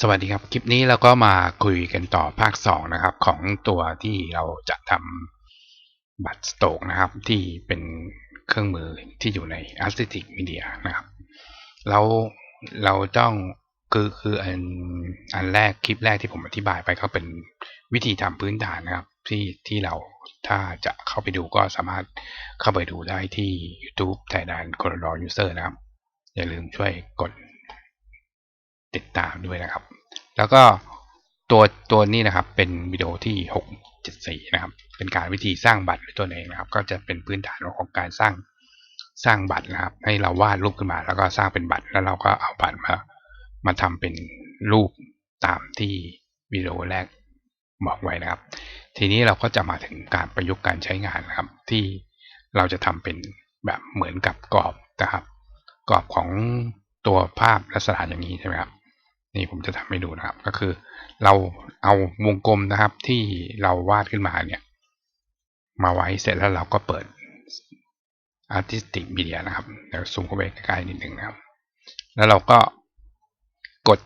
สวัสดีครับ คลิปนี้เราก็มาคุยกันต่อภาค 2 นะครับ ของตัวที่เราจะทำบัตรสโตกนะครับ ที่เป็นเครื่องมือที่อยู่ใน Artistic Media นะครับเราเราต้องคือคืออันอันแรกคลิปแรกที่ผมอธิบายไปก็เป็นวิธีทำพื้นฐานนะครับ ที่ที่เราถ้าจะเข้าไปดูก็สามารถเข้าไปดูได้ที่ YouTube ไทยดานคอร์ดอยูเซอร์นะครับ อย่าลืมช่วยกด ติดตามด้วยนะครับ แล้วก็ตัวตัวนี้นะครับเป็นวิดีโอที่ 674 นะครับ เป็นการวิธีสร้างบัตรด้วยตัวเองนะครับ ก็จะเป็นพื้นฐานของการสร้างสร้างบัตรนะครับ ให้เราวาดรูปขึ้นมา แล้วก็สร้างเป็นบัตร แล้วเราก็เอาบัตรมามาทำเป็นรูปตามที่วิดีโอแรกบอกไว้นะครับ ทีนี้เราก็จะมาถึงการประยุกต์การใช้งานนะครับ ที่เราจะทำเป็นแบบเหมือนกับกรอบนะครับ กรอบของตัวภาพลักษณะอย่างนี้ใช่ไหมครับ นี่ผมจะทำให้ดูนะครับ ก็คือเราเอาวงกลมนะครับ ที่เราวาดขึ้นมาเนี่ย มาไว้เสร็จแล้วเราก็เปิด Artistic Media นะครับเดี๋ยวซูมเข้าไปใกล้ๆนิดหนึ่งนะครับ แล้วเราก็กด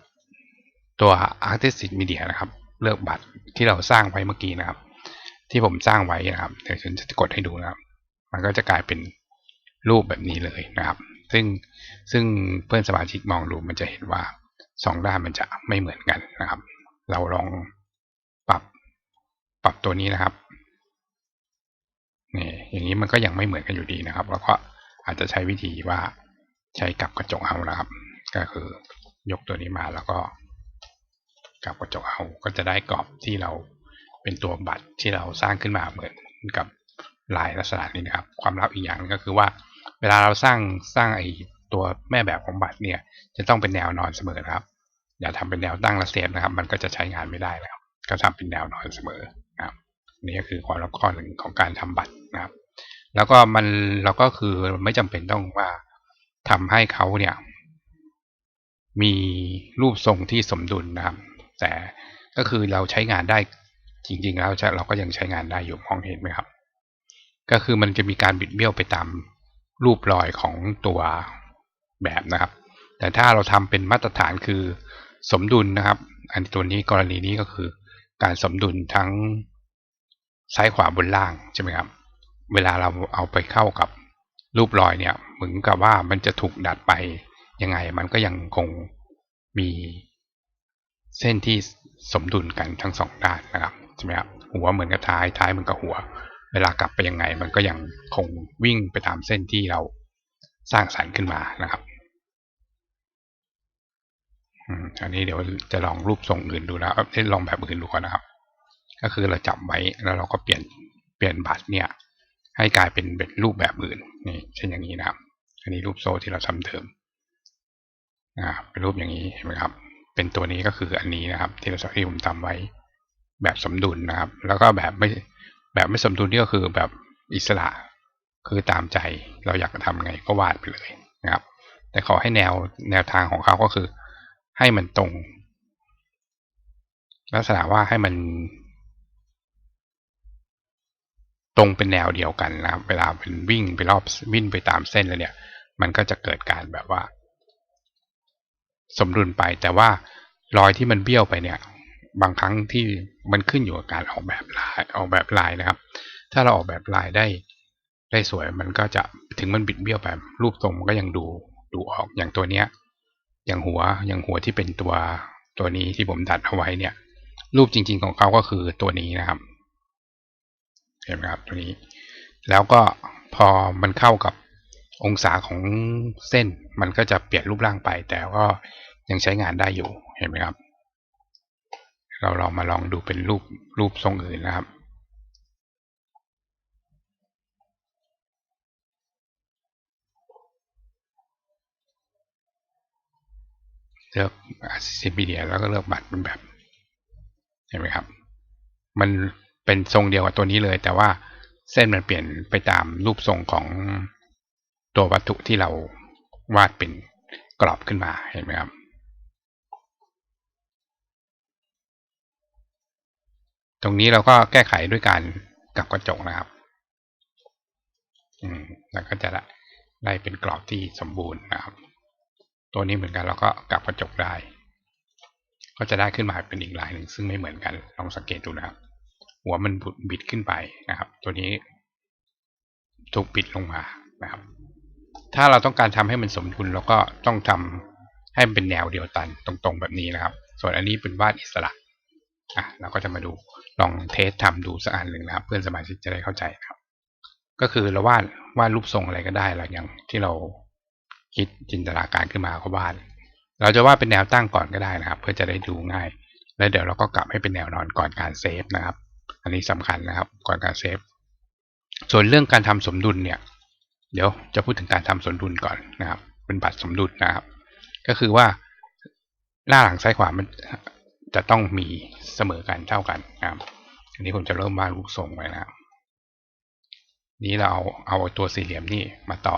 ตัว Artistic Media นะครับ เลือกบัตรที่เราสร้างไว้เมื่อกี้นะครับ ที่ผมสร้างไว้นะครับเดี๋ยวฉันจะกดให้ดูนะครับ มันก็จะกลายเป็นรูปแบบนี้เลยนะครับ ซึ่งซึ่งเพื่อนสมาชิกมองดูมันจะเห็นว่า สองด้านมันจะไม่เหมือนกันนะครับ เราลองปรับปรับตัวนี้นะครับนี่อย่างนี้มันก็ยังไม่เหมือนกันอยู่ดีนะครับ แล้วก็อาจจะใช้วิธีว่าใช้กับกระจกเอานะครับ ก็คือยกตัวนี้มาแล้วก็กับกระจกเอาก็จะได้กรอบที่เราเป็นตัวบัตรที่เราสร้างขึ้นมาเหมือนกับลายลักษณะนี้นะครับ ความลับอีกอย่างก็คือว่า เวลาเราสร้างสร้างไอ ตัวแม่แบบของบัตรเนี่ยจะต้องเป็นแนวนอนเสมอครับ อย่าทำเป็นแนวตั้งและเสียบนะครับ มันก็จะใช้งานไม่ได้นะครับก็ทำเป็นแนวนอนเสมอนะครับนี่ก็คือความลับข้อหนึ่งของการทำบัตรนะครับ แล้วก็มันเราก็คือไม่จำเป็นต้องว่าทำให้เขาเนี่ย มีรูปทรงที่สมดุลนะครับ แต่ก็คือเราใช้งานได้จริงๆแล้วเราก็ยังใช้งานได้อยู่มองเห็นไหมครับ ก็คือมันจะมีการบิดเบี้ยวไปตามรูปรอยของตัว แบบนะครับ แต่ถ้าเราทำเป็นมาตรฐานคือสมดุลนะครับ อันตัวนี้กรณีนี้ก็คือการสมดุลทั้งซ้ายขวาบนล่างใช่ไหมครับ เวลาเราเอาไปเข้ากับรูปรอยเนี่ยเหมือนกับว่ามันจะถูกดัดไปยังไง มันก็ยังคงมีเส้นที่สมดุลกันทั้งสองด้านนะครับใช่ไหมครับหัวเหมือนกับท้ายท้ายเหมือนกับหัว เวลากลับไปยังไง มันก็ยังคงวิ่งไปตามเส้นที่เรา สร้างสรรค์ขึ้นมานะครับอันนี้เดี๋ยวจะลองรูปทรงอื่นดูแล้ลองแบบอื่นดูก่อนนะครับ ก็คือเราจับไว้แล้วเราก็เปลี่ยนเปลี่ยนบัตรเนี่ย ให้กลายเป็นเป็นรูปแบบอื่นนี่เช่นอย่างนี้นะครับ อันนี้รูปโซ่ที่เราทำเดิมอ่าเป็นรูปอย่างนี้เห็นไหมครับ เป็นตัวนี้ก็คืออันนี้นะครับ ที่เราสักที่ผมทำไว้ แบบสมดุลนะครับ แล้วก็แบบไม่แบบไม่สมดุลนี่ก็คือแบบอิสระ คือตามใจเราอยากจะทำไงก็วาดไปเลยนะครับ แต่ขอให้แนวแนวทางของเขาก็คือ ให้มันตรง ลักษณะว่าให้มัน ตรงเป็นแนวเดียวกันนะครับ เวลาเป็นวิ่งไปรอบวิ่งไปตามเส้นแล้วเนี่ย มันก็จะเกิดการแบบว่า สมดุลไปแต่ว่ารอยที่มันเบี้ยวไปเนี่ย บางครั้งที่มันขึ้นอยู่กับการออกแบบลายออกแบบลายนะครับ ถ้าเราออกแบบลายได้ ได้สวยมันก็จะถึงมันบิดเบี้ยวแบบรูปทรงมันก็ยังดูดูออกอย่างตัวเนี้ย อย่างหัวอย่างหัวที่เป็นตัวตัวนี้ที่ผมดัดเอาไว้เนี่ย รูปจริง ๆของเขาก็คือตัวนี้นะครับเห็นไหมครับตัวนี้ แล้วก็พอมันเข้ากับองศาของเส้นมันก็จะเปลี่ยนรูปร่างไป แต่ก็ยังใช้งานได้อยู่เห็นไหมครับ เราลองมาลองดูเป็นรูปรูปทรงอื่นนะครับ เลือก Assistive Media แล้วก็เลือกบัตรเป็นแบบเห็นไหมครับ มันเป็นทรงเดียวกับตัวนี้เลย แต่ว่าเส้นมันเปลี่ยนไปตามรูปทรงของตัววัตถุที่เราวาดเป็นกรอบขึ้นมาเห็นไหมครับ ตรงนี้เราก็แก้ไขด้วยการกับกระจกนะครับอืมแล้วก็จะได้เป็นกรอบที่สมบูรณ์นะครับ ตัวนี้เหมือนกันเราก็กลับกระจกได้ ก็จะได้ขึ้นมาเป็นอีกลายหนึ่งซึ่งไม่เหมือนกัน ลองสังเกตดูนะครับ หัวมันบิดขึ้นไปนะครับ ตัวนี้ถูกปิดลงมานะครับ ถ้าเราต้องการทำให้มันสมดุลเราก็ต้องทำให้มันเป็นแนวเดียวกันตรงๆแบบนี้นะครับ ส่วนอันนี้เป็นวาดอิสระอะเราก็จะมาดูลองเทสทำดูสักอันหนึ่งนะครับ เพื่อนสมาชิกจะได้เข้าใจครับ ก็คือเราวาดวาดรูปทรงอะไรก็ได้เราอย่างที่เรา คิดจินตนาการขึ้นมาก็วาดเราจะวาดเป็นแนวตั้งก่อนก็ได้นะครับ เพื่อจะได้ดูง่าย แล้วเดี๋ยวเราก็กลับให้เป็นแนวนอนก่อนการเซฟนะครับ อันนี้สำคัญนะครับก่อนการเซฟส่วนเรื่องการทำสมดุลเนี่ย เดี๋ยวจะพูดถึงการทำสมดุลก่อนนะครับ เป็นบัตรสมดุลนะครับ ก็คือว่าหน้าหลังซ้ายขวามันจะต้องมีเสมอกันเท่ากันนะครับ อันนี้ผมจะเริ่มวาดรูปทรงไว้นะครับนี้เราเอาเอาตัวสี่เหลี่ยมนี่มาต่อ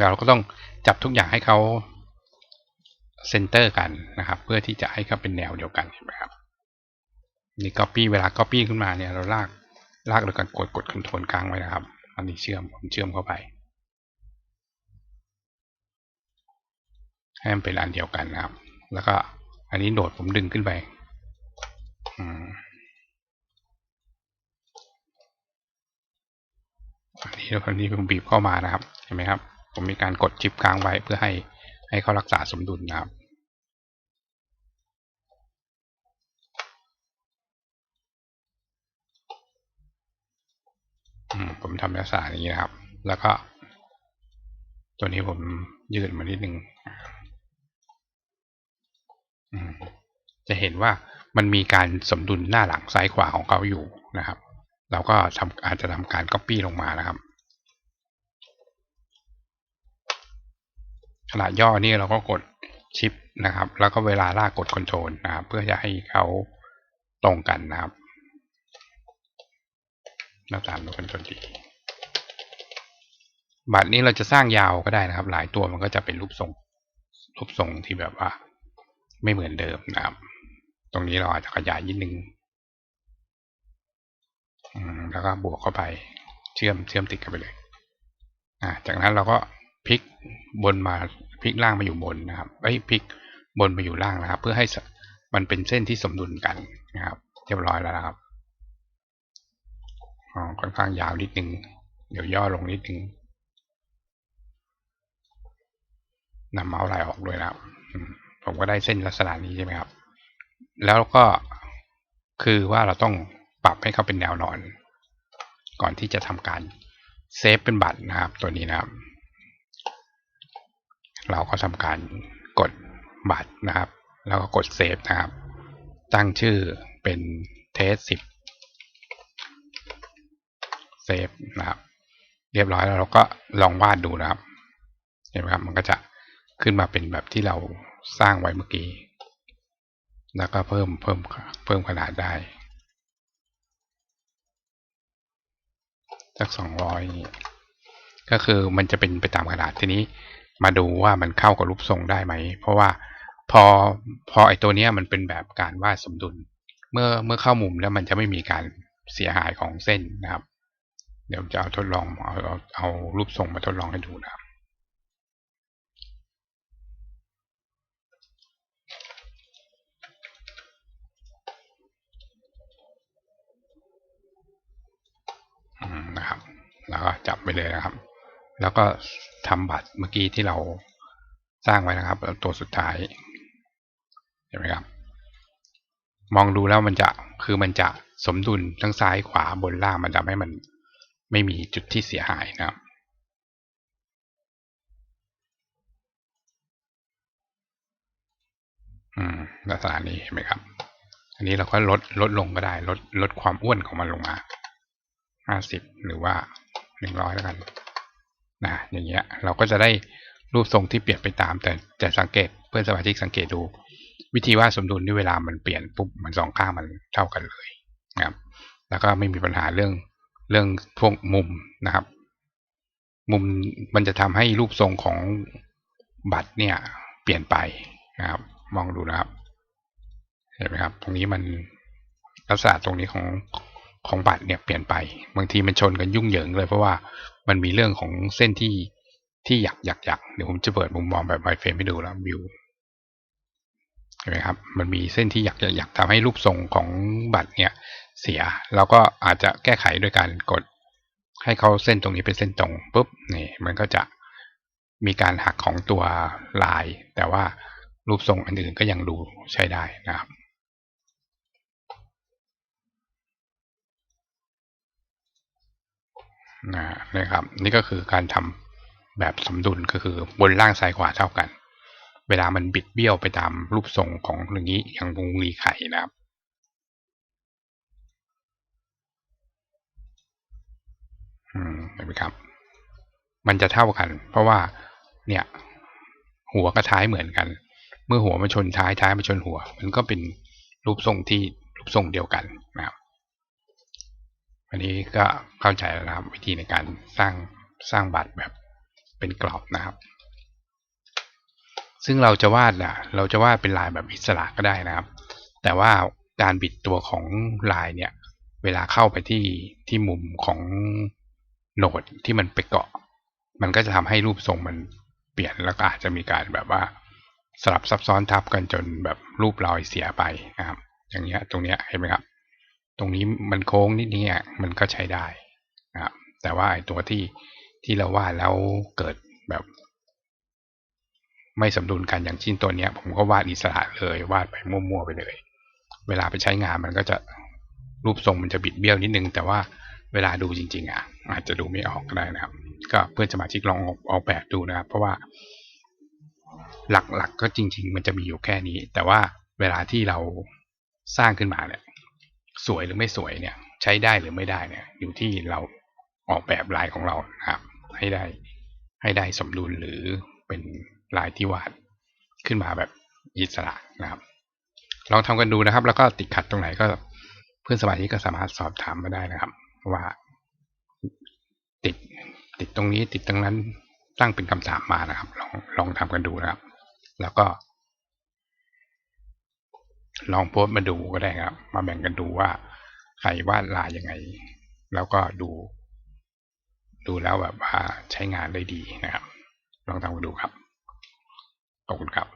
เราก็ต้องจับทุกอย่างให้เขาเซนเตอร์กันนะครับ เพื่อที่จะให้เขาเป็นแนวเดียวกันเห็นไหมครับนี่ copy เวลา copy ขึ้นมาเนี่ยเราลากลากโดยการกดกดคอนโทรลกลางไว้นะครับ อันนี้เชื่อมผมเชื่อมเข้าไปให้มันเป็นอันเดียวกันนะครับ แล้วก็อันนี้โดดผมดึงขึ้นไป อืม อันนี้คนนี้ผมบีบเข้ามานะครับเห็นไหมครับ ผมมีการกดชิปค้างไว้เพื่อให้ให้เขารักษาสมดุลนะครับผมทำลักษณะอย่างนี้นะครับ แล้วก็ ตัวนี้ผมยืดมานิดนึงจะเห็นว่ามันมีการสมดุลหน้าหลังซ้ายขวาของเขาอยู่นะครับ เราก็ทำอาจจะทำการ Copy ลงมานะครับ ขนาดย่อนี่เราก็กดชิปนะครับ แล้วก็เวลาลากกดคอนโทรลนะครับ เพื่อจะให้เขาตรงกันนะครับหน้าตามดูกันจนดีบัตรนี้เราจะสร้างยาวก็ได้นะครับ หลายตัวมันก็จะเป็นรูปทรงรูปทรงที่แบบว่า ไม่เหมือนเดิมนะครับ ตรงนี้เราอาจจะขยายนิดนึงแล้วก็บวกเข้าไป เชื่อมเชื่อมติดกันไปเลย อ่า จากนั้นเราก็ พลิกบนมาพลิกล่างมาอยู่บนนะครับไอ้พลิกบนมาอยู่ล่างนะครับ เพื่อให้มันเป็นเส้นที่สมดุลกันนะครับ เรียบร้อยแล้วนะครับอ๋อค่อนข้างยาวนิดนึง เดี๋ยวย่อลงนิดนึงนำเมาส์ลายออกด้วยนะครับผมก็ได้เส้นลักษณะนี้ใช่ไหมครับ แล้วก็คือว่าเราต้องปรับให้เขาเป็นแนวนอน ก่อนที่จะทำการเซฟเป็นบัตรนะครับตัวนี้นะครับ เราก็ทำการกดบัตรนะครับ แล้วก็กดเซฟนะครับ ตั้งชื่อเป็นเทสสิบเซฟนะครับ เรียบร้อยแล้วเราก็ลองวาดดูนะครับเห็นไหมครับมันก็จะขึ้นมาเป็นแบบที่เราสร้างไว้เมื่อกี้ แล้วก็เพิ่มเพิ่มเพิ่มขนาดได้สักสองร้อยก็คือมันจะเป็นไปตามขนาดทีนี้ มาดูว่ามันเข้ากับรูปทรงได้ไหม เพราะว่าพอพอไอตัวนี้มันเป็นแบบการวาดสมดุล เมื่อเมื่อเข้ามุมแล้วมันจะไม่มีการเสียหายของเส้นนะครับ เดี๋ยวจะเอาทดลองเอาเอาเอารูปทรงมาทดลองให้ดูนะครับนะครับ แล้วก็จับไปเลยนะครับ แล้วก็ ทำบัตรเมื่อกี้ที่เราสร้างไว้นะครับ ตัวสุดท้ายเห็นไหมครับ มองดูแล้วมันจะคือมันจะสมดุลทั้งซ้ายขวาบนล่างมันทำให้มันไม่มีจุดที่เสียหายนะครับอืมลักษณะนี้เห็นไหมครับ อันนี้เราก็ลดลดลงก็ได้ ลดลดความอ้วนของมันลงมาห้าสิบหรือว่าหนึ่งร้อยแล้วกัน นะอย่างเงี้ยเราก็จะได้รูปทรงที่เปลี่ยนไปตาม แต่จะสังเกตเพื่อนสมาชิกสังเกตดู วิธีวาดสมดุลนี่เวลามันเปลี่ยนปุ๊บมันสองข้างมันเท่ากันเลยนะครับ แล้วก็ไม่มีปัญหาเรื่องเรื่องพวกมุมนะครับ มุมมันจะทำให้รูปทรงของบัตรเนี่ยเปลี่ยนไปนะครับ มองดูนะครับเห็นไหมครับ ตรงนี้มันลักษณะตรงนี้ของของบัตรเนี่ยเปลี่ยนไป บางทีมันชนกันยุ่งเหยิงเลยเพราะว่า มันมีเรื่องของเส้นที่ที่หยักหยักหยักเดี๋ยวผมจะเปิดมุมมองแบบไวเฟรมให้ดูแล้ววิวเห็นไหมครับ มันมีเส้นที่หยักหยักหยักทำให้รูปทรงของบัตรเนี่ยเสียเราก็อาจจะแก้ไขโดยการกด ให้เขาเส้นตรงนี้เป็นเส้นตรงปุ๊บนี่มันก็จะมีการหักของตัวลาย แต่ว่ารูปทรงอันอื่นก็ยังดูใช้ได้นะครับ นะนะครับ นี่ก็คือการทำแบบสมดุลก็คือบนล่างซ้ายขวาเท่ากัน เวลามันบิดเบี้ยวไปตามรูปทรงของอย่างนี้อย่างวงรีไข่นะครับอืมเห็นไหมครับ มันจะเท่ากัน เพราะว่าเนี่ย หัวกับท้ายเหมือนกัน เมื่อหัวมาชนท้ายท้ายมาชนหัว มันก็เป็นรูปทรงที่รูปทรงเดียวกันนะครับ อันนี้ก็เข้าใจแล้วนะครับ วิธีในการสร้างสร้างบัตรแบบเป็นกรอบนะครับ ซึ่งเราจะวาดอะเราจะวาดเป็นลายแบบอิสระก็ได้นะครับ แต่ว่าการบิดตัวของลายเนี่ย เวลาเข้าไปที่ที่มุมของโหนดที่มันไปเกาะ มันก็จะทำให้รูปทรงมันเปลี่ยนแล้วก็อาจจะมีการแบบว่าสลับซับซ้อนทับกันจนแบบรูปรอยเสียไปนะครับ อย่างเงี้ยตรงเนี้ยเห็นไหมครับ ตรงนี้มันโค้งนิดนี้มันก็ใช้ได้นะครับแต่ว่าไอ้ตัวที่ที่เราวาดแล้วเกิดแบบ ไม่สมดุลกันอย่างชิ้นตัวเนี้ย ผมก็วาดอิสระเลยวาดไปมั่วๆไปเลย เวลาไปใช้งานมันก็จะรูปทรงมันจะบิดเบี้ยวนิดนึง แต่ว่าเวลาดูจริง ๆ อะ อาจจะดูไม่ออกก็ได้นะครับ ก็เพื่อนสมาชิกลองออกแบบดูนะครับ เพราะว่า หลักๆกก็จริง ๆ มันจะมีอยู่แค่นี้ แต่ว่าเวลาที่เราสร้างขึ้นมาเนี่ย สวยหรือไม่สวยเนี่ย ใช้ได้หรือไม่ได้เนี่ย อยู่ที่เราออกแบบลายของเราครับ ให้ได้ให้ได้สมดุลหรือเป็นลายที่วาดขึ้นมาแบบอิสระนะครับ ลองทำกันดูนะครับ แล้วก็ติดขัดตรงไหนก็เพื่อนสมาชิกก็สามารถสอบถามมาได้นะครับ ว่าติดติดตรงนี้ติดตรงนั้นตั้งเป็นคำถามมานะครับ ลองลองทำกันดูนะครับ แล้วก็ ลองโพสต์มาดูก็ได้ครับ มาแบ่งกันดูว่าใครวาดลายยังไง แล้วก็ดู ดูแล้วแบบว่าใช้งานได้ดีนะครับ ลองทำกันดูครับ ขอบคุณครับ